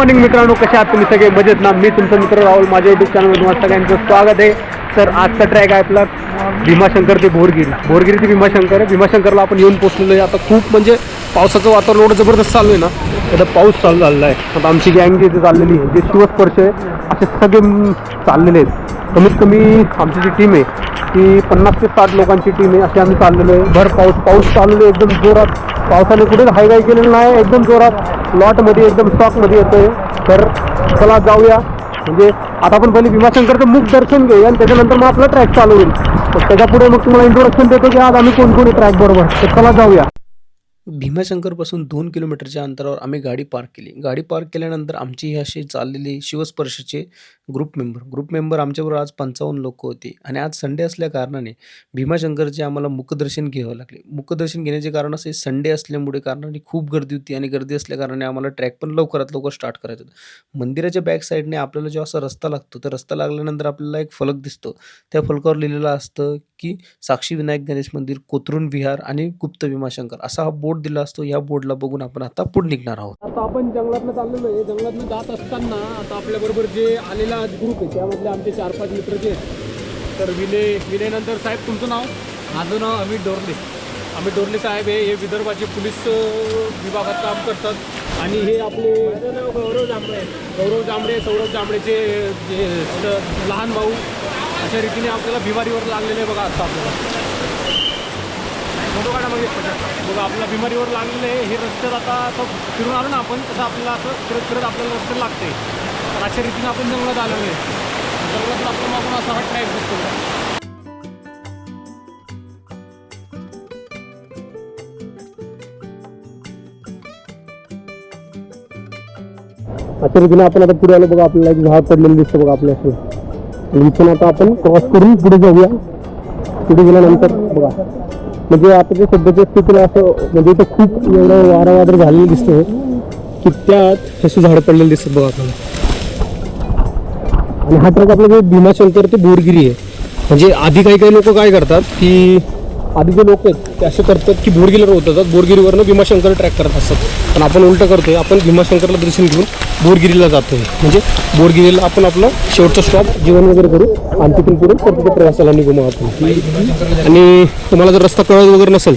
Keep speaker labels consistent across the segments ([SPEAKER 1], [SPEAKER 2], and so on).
[SPEAKER 1] Morning मित्रांनो. कसे आहात तुम्ही सगळे? मजेत ना? मी तुमचा मित्र राहुल. माझ्या युट्यूब चॅनलवर तुम्हाला सगळ्यांचं स्वागत आहे. तर आजचा ट्रॅक आहे आपला भीमाशंकर ते भोरगिरी. भोरगिरी ते भीमाशंकर. आहे भीमाशंकरला आपण येऊन पोचलेलो आहे. आता खूप म्हणजे पावसाचं वातावरण एवढं जबरदस्त चालू आहे ना? आता पाऊस चालू झालेला आहे. आता आमची गँग जी इथे चाललेली आहे जे शिवस्पर्श आहे असे सगळे चाललेले आहेत. कमीत कमी आमची जी टीम आहे ती पन्नास ते साठ लोकांची टीम आहे. असे आम्ही चाललेलो आहे. भर पाऊस. पाऊस चाललेलो आहे एकदम जोरात. पावसाने कुठेच हायगाय केलेलं नाही. एकदम जोरात. लॉटमध्ये एकदम स्टॉकमध्ये येतोय. तर चला जाऊया. म्हणजे आता आपण पहिले भीमाशंकरचं मुख दर्शन घेऊया आणि त्याच्यानंतर मग आपला ट्रॅक चालू होईल. तर त्याच्यापुढे मग तुम्हाला इंट्रोडक्शन देतो की आज आम्ही कोण कोणी ट्रॅक बरोबर. तर चला जाऊया.
[SPEAKER 2] भीमाशंकरपासून दोन किलोमीटरच्या अंतरावर आम्ही गाडी पार्क केली. गाडी पार्क केल्यानंतर आमची ही अशी चाललेली शिवस्पर्शचे ग्रुप मेंबर ग्रुप मेंबर आमच्याबरोबर आज पंचावन्न लोक होती. आणि आज संडे असल्या कारणाने भीमाशंकरचे आम्हाला मुखदर्शन घ्यावं लागले. मुखदर्शन घेण्याचे कारण असे संडे असल्यामुळे कारणाने खूप गर्दी होती आणि गर्दी असल्याकारणाने आम्हाला ट्रॅक पण लवकरात लवकर स्टार्ट करायचं होतं. मंदिराच्या बॅक साईडने आपल्याला जो असा रस्ता लागतो तर रस्ता लागल्यानंतर आपल्याला एक फलक दिसतो. त्या फलकावर लिहिलेलं असतं की साक्षी विनायक गणेश मंदिर कोथरूड विहार आणि गुप्त भीमाशंकर. असा हा बोर्ड दिला असतो या बोर्डला बघून आपण आता पुढे निघणार आहोत.
[SPEAKER 1] आता आपण जंगलातनं चाललेलो आहे. जंगलातनं जात असताना आता आपल्याबरोबर जे आलेला ग्रुप आहे त्यामधले आमचे चार पाच मित्र जे आहेत. तर विनय विनयनंतर साहेब तुमचं नाव?
[SPEAKER 3] माझं नाव अमित डोरले.
[SPEAKER 1] अमित डोरले साहेब आहे हे विदर्भाचे पोलीस विभागात काम करतात. आणि हे आपले
[SPEAKER 3] गौरव जांभळे
[SPEAKER 1] गौरव जांभळे सौरभ जांभळेचे लहान भाऊ अशा रीतीने आपल्याला बिमारीवर लागलेले बघा आता आपल्याला. फोटो काढा म्हणजे बघा आपल्याला बिमारीवर लागलेलं आहे. हे रस्त्यात आता असं फिरून आलो ना आपण तसं आपल्याला असं फिरत फिरत आपल्याला रस्त्यात लागते. तर अशा रीतीनं आपण जंगलात आलेलो आहे. जंगलात आपण आपण असा हा ट्रॅक दिसतो अशा रीतीनं आपण आता पुढे आलो. बघा आपल्याला एक झाड पडलेलं दिसतं बघा आपल्या असं इथून आता आपण क्रॉस करून पुढे जाऊया. पुढे गेल्यानंतर बघा. म्हणजे आता जे सध्याच्या स्थितीला असं म्हणजे इथं खूप एवढं वारा वादळ झालेलं दिसतं की त्यात अशी झाडं पडलेली दिसतात बघा आपल्याला. आणि हा ट्रक आपला जे भीमाशंकर ते बोरगिरी आहे. म्हणजे आधी काही काही लोक काय करतात की आधी जे लोक आहेत ते असे करतात की बोरगिरीवर होतात बोरगिरीवरनं भीमाशंकर ट्रॅक करत असतात. पण आपण उलटं करतोय आपण भीमाशंकरला दर्शन घेऊन बोरगिरीला जातो आहे म्हणजे बोरगिरीला आपण आपलं शेवटचा स्टॉप जेवण वगैरे करू आणि तिथून पुढे परत प्रवासाला निघू मग आपण. आणि तुम्हाला जर रस्ता कळत वगैरे नसेल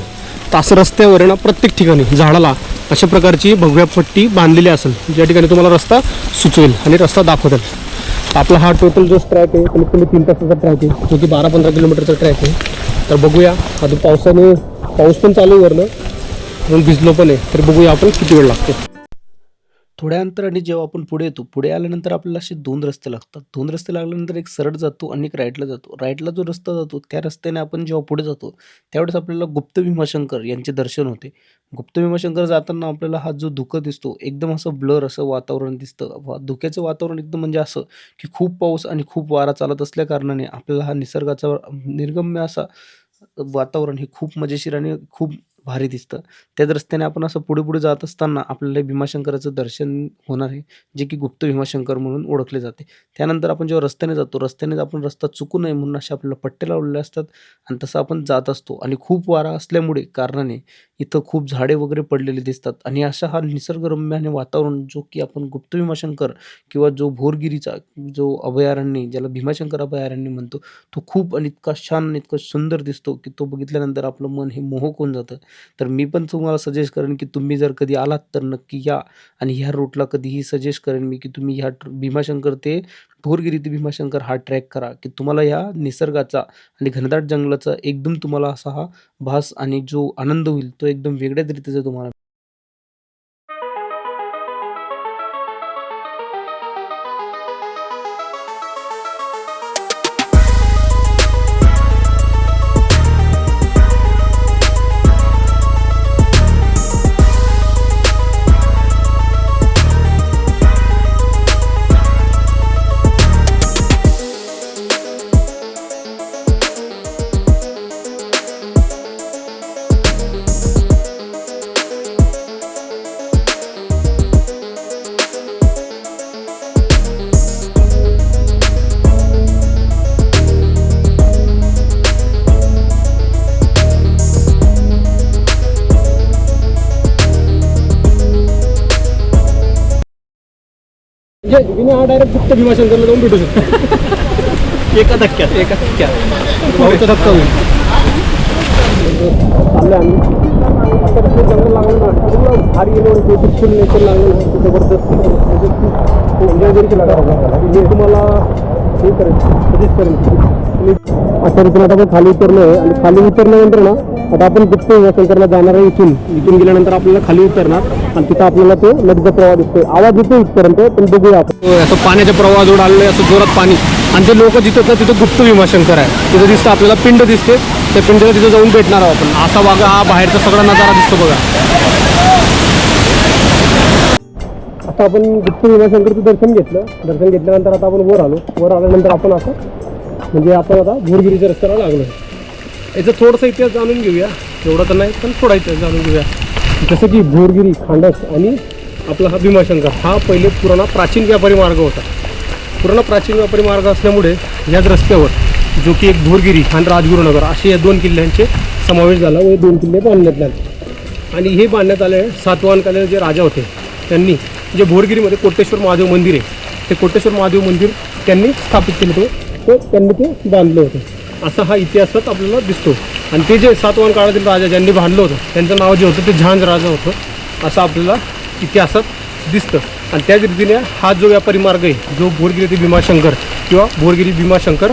[SPEAKER 1] तर असं रस्त्यावर ना प्रत्येक ठिकाणी झाडाला अशा प्रकारची भगव्या पट्टी बांधलेली असेल ज्या ठिकाणी तुम्हाला रस्ता सुचवेल आणि रस्ता दाखवतील. आपला हा टोटल जो ट्रॅक आहे कमीत कमी तीन तासाचा ट्रॅक आहे जो की बारा पंधरा किलोमीटरचा ट्रॅक आहे. तर बघूया. आता पावसाने पाऊस पण चालू वरनं. म्हणून भिजलो पण आहे. तर बघूया आपण किती वेळ लागतो.
[SPEAKER 2] थोड्या अंतराने जेव्हा आपण पुढे येतो पुढे आल्यानंतर आपल्याला असे दोन रस्ते लागतात. दोन रस्ते लागल्यानंतर एक सरळ जातो आणि एक राईटला जातो. राईटला जो रस्ता जातो त्या रस्त्याने आपण जेव्हा पुढे जातो त्यावेळेस आपल्याला गुप्त भीमाशंकर यांचे दर्शन होते. गुप्त भीमाशंकर जाताना आपल्याला हा जो धुकं दिसतो एकदम असं ब्लर असं वातावरण दिसतं. वा- धुक्याचं वातावरण एकदम म्हणजे असं की खूप पाऊस आणि खूप वारा चालत असल्या कारणाने आपल्याला हा निसर्गाचा निर्गम्य असा वातावरण हे खूप मजेशीर आणि खूप भारी दिसतं. त्याच रस्त्याने आपण असं पुढे पुढे जात असताना आपल्याला भीमाशंकराचं दर्शन होणार आहे जे की गुप्त भीमाशंकर म्हणून ओळखले जाते. त्यानंतर आपण जेव्हा रस्त्याने जातो रस्त्याने आपण रस्ता चुकू नये म्हणून असे आपल्याला पट्टे लावलेले असतात आणि तसं आपण जात असतो. आणि खूप वारा असल्यामुळे कारणाने इथं खूप झाडे वगैरे पडलेले दिसतात. आणि अशा हा निसर्गरम्य आणि वातावरण जो की आपण गुप्त भीमाशंकर किंवा जो भोरगिरीचा जो अभयारण्य ज्याला भीमाशंकर अभयारण्य म्हणतो तो खूप आणि इतका छान आणि इतका सुंदर दिसतो की तो बघितल्यानंतर आपलं मन हे मोहक होऊन जातं. तर मी पण तुम्हाला सजेस्ट करेन की तुम्ही जर कधी आलात तर नक्की या आणि ह्या रूटला कधीही सजेस्ट करेन मी की तुम्ही ह्या भीमाशंकर ते भोरगिरी ते भीमाशंकर हा ट्रॅक करा. की तुम्हाला ह्या निसर्गाचा आणि घनदाट जंगलाचा एकदम तुम्हाला असा हा भास आणि जो आनंद होईल तो एकदम वेगळ्याच रीतीचा तुम्हाला
[SPEAKER 1] म्हणजे विनय हा डायरेक्ट फक्त भीमाशंकरला जाऊन भेटू शकतो.
[SPEAKER 3] एका धक्क्यात. एका धक्क्यात.
[SPEAKER 1] भाऊचा धक्का होईल. चाललं आम्ही. आता ते जंगल लागलं भारी गेलं ब्युटिफुल नेचर लागलं. जबरदस्त. म्हणजे खूप एन्जॉय शकता मी तुम्हाला हे करेन सजेस्ट करेन की तुम्ही अशा रीतीने आता आपण खाली उतरलो आहे आणि खाली उतरल्यानंतर ना आता आपण गुप्त शंकरला जाणार आहे इथून. इथून गेल्यानंतर आपल्याला खाली उतरणार आणि तिथं आपल्याला तो नदीचा प्रवाह दिसतोय. आवाज येतो इथपर्यंत पण बघूया आपण. असं पाण्याच्या प्रवाह जोड आलेलं आहे असं जोरात पाणी. आणि ते लोक जिथं तर तिथं गुप्त भीमाशंकर आहे. तिथं दिसतं आपल्याला पिंड दिसते त्या पिंडला तिथं जाऊन भेटणार आहोत आपण. असा बघा हा बाहेरचा सगळा नजारा दिसतो बघा. आता आपण गुप्त भीमाशंकरचं दर्शन घेतलं. दर्शन घेतल्यानंतर आता आपण वर आलो. वर आल्यानंतर आपण असं म्हणजे आपण आता भोरगिरीच्या रस्त्याला लागलो याचा थोडासा इतिहास जाणून घेऊया. एवढा तर नाही पण थोडा इतिहास जाणून घेऊया. जसं की भोरगिरी खांडस आणि आपला हा भीमाशंकर हा पहिले पुराणा प्राचीन व्यापारी मार्ग होता. पुराणा प्राचीन व्यापारी मार्ग असल्यामुळे याच रस्त्यावर जो की एक भोरगिरी आणि राजगुरुनगर असे या दोन किल्ल्यांचे समावेश झाला व हे दोन किल्ले बांधण्यात आले. आणि हे बांधण्यात आले सातवाहनकालीन जे राजा होते त्यांनी जे भोरगिरीमध्ये कोटेश्वर महादेव मंदिर आहे ते कोटेश्वर महादेव मंदिर त्यांनी स्थापित केलं होतं. ते त्यांनी ते बांधलं होतं. असा हा इतिहासात आपल्याला दिसतो. आणि ते जे सातवाहन काळातील राजा ज्यांनी बांधलं होतं त्यांचं नाव जे होतं ते झांज राजा होतं. असं आपल्याला इतिहासात दिसतं. आणि त्याच रीतीने हा जो व्यापारी मार्ग आहे जो भोरगिरी ते भीमाशंकर किंवा भोरगिरी भीमाशंकर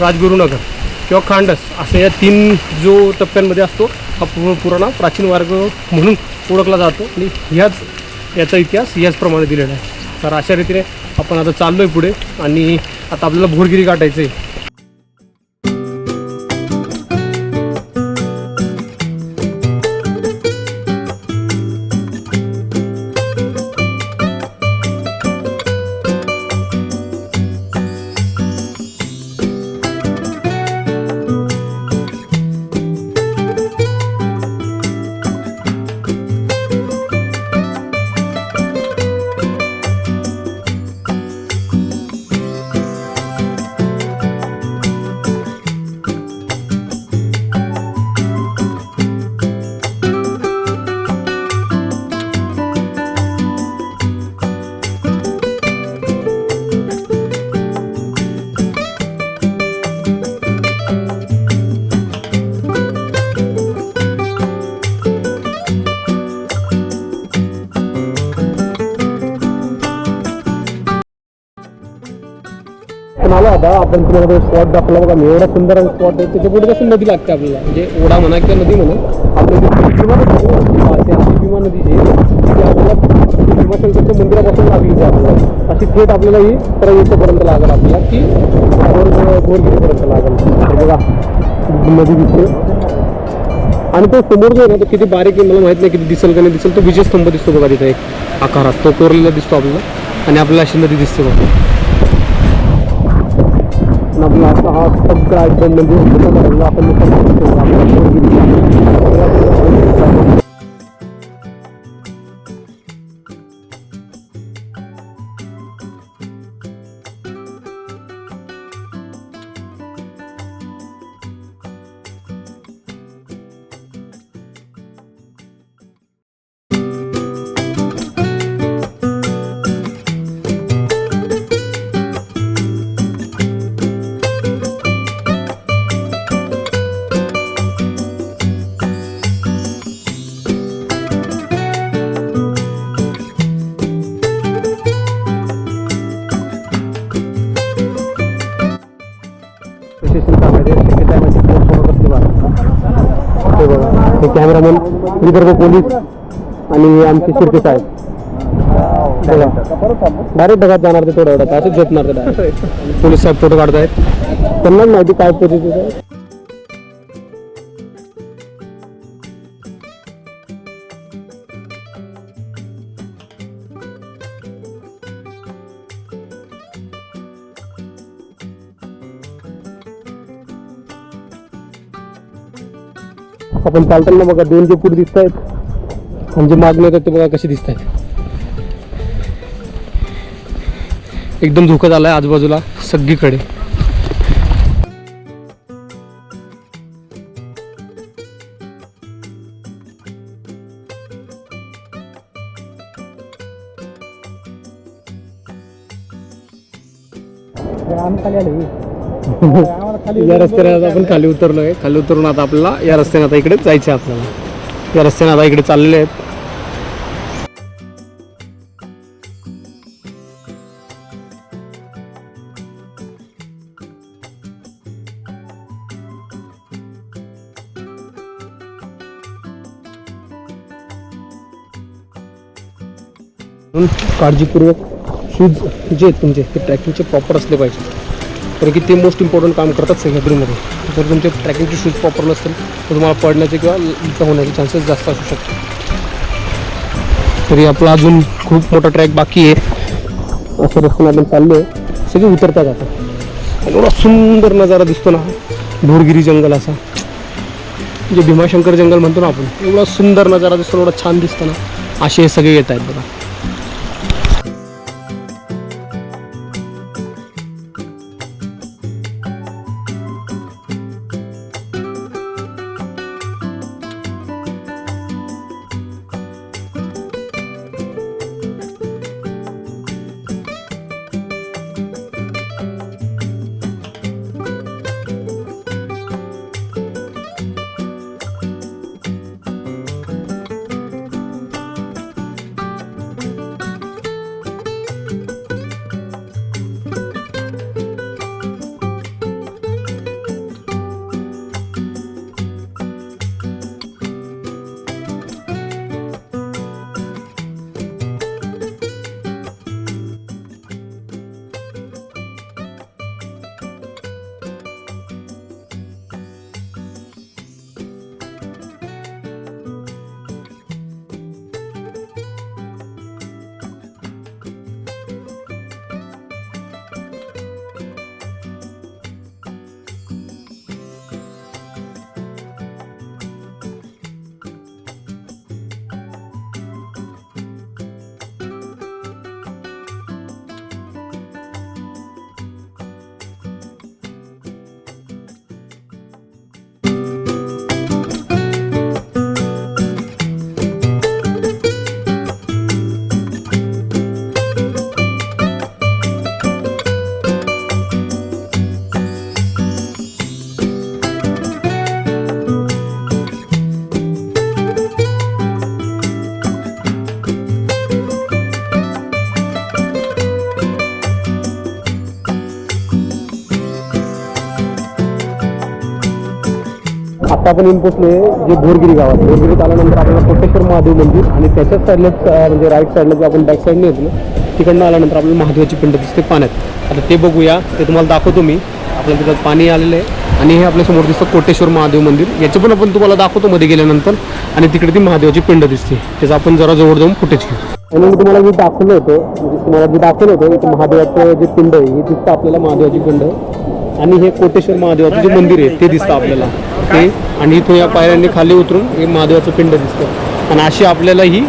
[SPEAKER 1] राजगुरुनगर किंवा खांडस असं या तीन जो टप्प्यांमध्ये असतो हा पु पुराणा प्राचीन मार्ग म्हणून ओळखला जातो. आणि ह्याच याचा इतिहास याचप्रमाणे दिलेला आहे. तर अशा रीतीने आपण आता चाललो आहे पुढे आणि आता आपल्याला भोरगिरी गाठायचं आहे पण आलो आता आपण तुम्हाला स्पॉट दाखवला बघा मी एवढा सुंदर स्पॉट आहे त्याच्या पुढे कसं नदी लागते आपल्याला? म्हणजे ओढा म्हणा किंवा नदी म्हणा आपली भीमा नदी आहे. जी ती आपल्याला भीमाशंकरच्या मंदिरापासून लागली आपल्याला. अशी थेट आपल्याला ही प्रवेशपर्यंत लागेल आपल्याला की गोरगिरीपर्यंत लागेल. बघा नदी दिसते. आणि तो समोर जो आहे ना तो किती बारीक आहे मला माहीत नाही किती दिसेल का नाही दिसेल तो विजयस्तंभ दिसतो बघा तिथे एक आकारात. तो कोरलेला दिसतो आपल्याला आणि आपल्याला अशी नदी दिसते बघा. आणि आपला असा हा सगळा एकदम म्हणजे पूर्ण भरलेला आपण निसर्ग विदर्भ पोलीस आणि आमचे शिर्के साहेब. डायरेक्ट ढगात जाणार ते वेळात असंच झोपणार ते डायरेक्ट पोलीस साहेब फोटो काढतायत. त्यांनाच माहिती काय परिस्थिती आपण चालताना बघा दोन जे पुढे दिसत आहेत आणि जे मागणे येतात ते बघा कसे दिसत आहेत एकदम धोका झालाय आजूबाजूला सगळीकडे. या रस्त्याने आता आपण खाली उतरलो आहे खाली उतरून आता आपल्याला या रस्त्याने आता इकडे जायचं आहे आपल्याला. या रस्त्याने आता इकडे चाललेले आहेत. म्हणून काळजीपूर्वक शूज जे आहेत तुमचे ते ट्रॅकिंगचे प्रॉपर असले पाहिजे. कारण की ते मोस्ट इम्पॉर्टंट काम करतात सह्याद्रीमध्ये. जर तुमचे ट्रॅकिंगचे शूज़ प्रॉपर नसतील, तर तुम्हाला पडण्याचे किंवा होण्याचे चान्सेस जास्त असू शकतात. तरी आपला अजून खूप मोठा ट्रॅक बाकी आहे. असं रस्त्याने आपण चाललो आहे सगळे उतरतात आता. आणि एवढा सुंदर नज़ारा दिसतो ना. भोरगिरी जंगल असा. जे भीमाशंकर जंगल म्हणतो ना आपण, एवढा सुंदर नज़ारा दिसतो, एवढा छान दिसतं ना. असे हे सगळे येत आहेत बघा. आता आपण येऊन जे भोरगिरी गावात. भोरगिरीत आल्यानंतर आपल्याला कोटेश्वर महादेव मंदिर आणि त्याच्याच साईडलाच म्हणजे राईट साईडला जे आपण बॅक साईडने येतो तिकडनं आल्यानंतर आपल्याला महादेवाची पिंड दिसते पाण्यात. आता ते बघूया ते तुम्हाला दाखवतो मी. आपल्याला तिथं पाणी आलेलं आहे आणि हे आपल्यासमोर दिसतं कोटेश्वर महादेव मंदिर. याचं पण आपण तुम्हाला दाखवतो मध्ये गेल्यानंतर आणि तिकडे ती महादेवाची पिंड दिसते. त्याचं आपण जरा जवळ जाऊन फुटेज घेऊ. आणि मी तुम्हाला जे दाखवलं होतं म्हणजे तुम्हाला जे दाखवलं होतं की महादेवाचं जे पिंड आहे हे दिसतं आपल्याला महादेवाची पिंड. आणि हे कोटेश्वर महादेवाचं जे मंदिर आहे ते दिसतं आपल्याला. ते आणि इथून या पायऱ्यांनी खाली उतरून हे महादेवाचं पिंड दिसतं. आणि अशी आपल्याला ही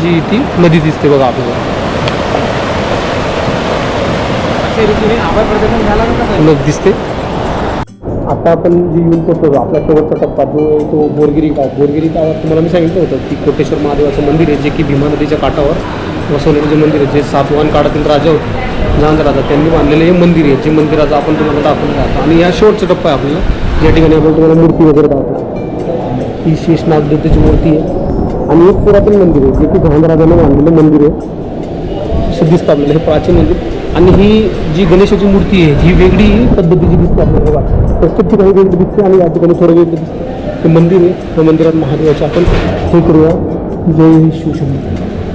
[SPEAKER 1] जी ती नदी दिसते बघा आपल्याला. दिसते. आता आपण जी येऊन पोहोचलो आपला शेवटचा टप्पा जो तो बोरगिरी गाव. बोरगिरी गावात तुम्हाला मी सांगितलं होतं की कोटेश्वर महादेवाचं मंदिर आहे जे की भीमा नदीच्या काठावर वसवलेलं जे मंदिर आहे जे सातवाहन काळातील राजा होते जहांज राजा त्यांनी बांधलेलं हे मंदिर आहे जे मंदिराचं आपण तुम्हाला दाखवलं जातं आणि या शेवटचा टप्पा आहे आपल्याला. या ठिकाणी आपण तुम्हाला मूर्ती वगैरे दाखवतो ही। शेषनाग देवतेची मूर्ती आहे आणि एक पुरातन मंदिर आहे जे की जहांज राजाने बांधलेलं मंदिर आहे असं दिसतं आपल्याला हे प्राचीन मंदिर। आणि ही जी गणेशाची मूर्ती आहे, ही वेगळी पद्धतीची दिसते आपल्याला बघा. प्रत्येक ठिकाणी वेगळी दिसते आणि या ठिकाणी थोडं वेगळं दिसतं. हे मंदिर आहे त्या मंदिरात महादेवाचे आपण हे करूया. जय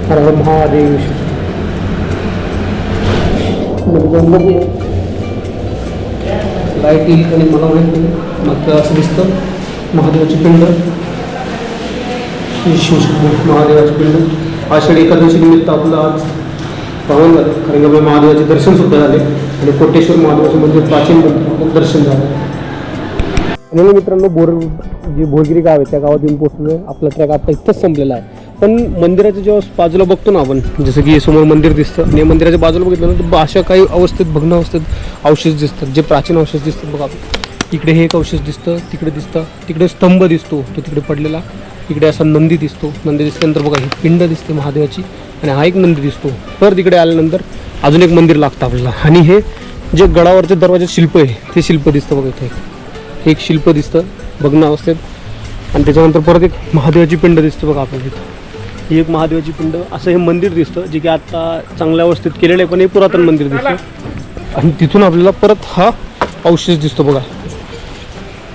[SPEAKER 1] हर महादेव शिव लाइट येईल आणि मला माहीत नाही मात्र असं दिसतं महादेवाची पिंड श्री महादेवाची पिंड. आषाढी एकादशी निमित्त आपलं आज पावन झालं. कारण की महादेवाचे दर्शन सुद्धा झाले आणि कोटेश्वर महादेवाचे मंदिर प्राचीन मंदिर दर्शन झालं. आणि मित्रांनो बोर जे भोजगिरी गाव आहे त्या गावात येऊन पोहोचलो आपला ट्रॅक आता इथंच संपलेला आहे. पण मंदिराच्या जेव्हा बाजूला बघतो ना आपण जसं की समोर मंदिर दिसतं आणि मंदिराच्या बाजूला बघितलं ना तर अशा काही अवस्थेत भग्न अवस्थेत अवशेष दिसतात. जे प्राचीन अवशेष दिसतात बघा इकडे हे एक अवशेष दिसतं तिकडे दिसतं तिकडे स्तंभ दिसतो तो तिकडे पडलेला. इकडे असा नंदी दिसतो. नंदी दिसल्यानंतर बघा ही पिंड दिसते महादेवाची आणि हा एक नंदी दिसतो. तर तिकडे आल्यानंतर अजून एक मंदिर लागतं आपल्याला. आणि हे जे गडावरचे दरवाजे शिल्प आहे ते शिल्प दिसतं बघा इथे. एक शिल्प दिसतं भग्न अवस्थेत. आणि त्याच्यानंतर परत एक महादेवाची पिंड दिसते बघा आपल्याला इथं. ही एक महादेवाची पिंड असं हे मंदिर दिसतं जे की आता चांगल्या अवस्थेत केलेलं आहे पण हे पुरातन मंदिर दिसतं. आणि तिथून आपल्याला परत हा अवशेष दिसतो बघा.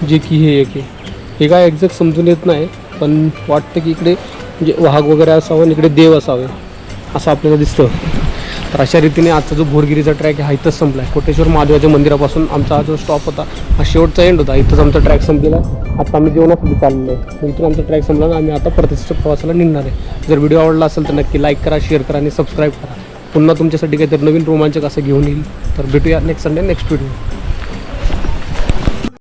[SPEAKER 1] जे की हे एक हे काय एक्झॅक्ट समजून येत नाही पण वाटतं की इकडे म्हणजे वाघ वगैरे असावं आणि इकडे देव असावे असं आपल्याला दिसतं. तर अशा रीतीने आजचा जो भोरगिरीचा ट्रॅक आहे हा इथंच संपला आहे कोटेश्वर महादेवाच्या मंदिरापासून आमचा हा जो स्टॉप होता हा शेवटचा एंड होता. इथंच आमचा ट्रॅक संपलेला. आहे आता आम्ही जेवणासाठी चाललेलो आहे इथून आमचा ट्रॅक संपला आणि आम्ही आता परतीच्या प्रवासाला निघणार आहे. जर व्हिडिओ आवडला असेल तर नक्की लाईक करा शेअर करा आणि सबस्क्राईब करा. पुन्हा तुमच्यासाठी काहीतरी नवीन रोमांचक असं घेऊन येईल. तर भेटूया नेक्स्ट संडे नेक्स्ट व्हिडिओ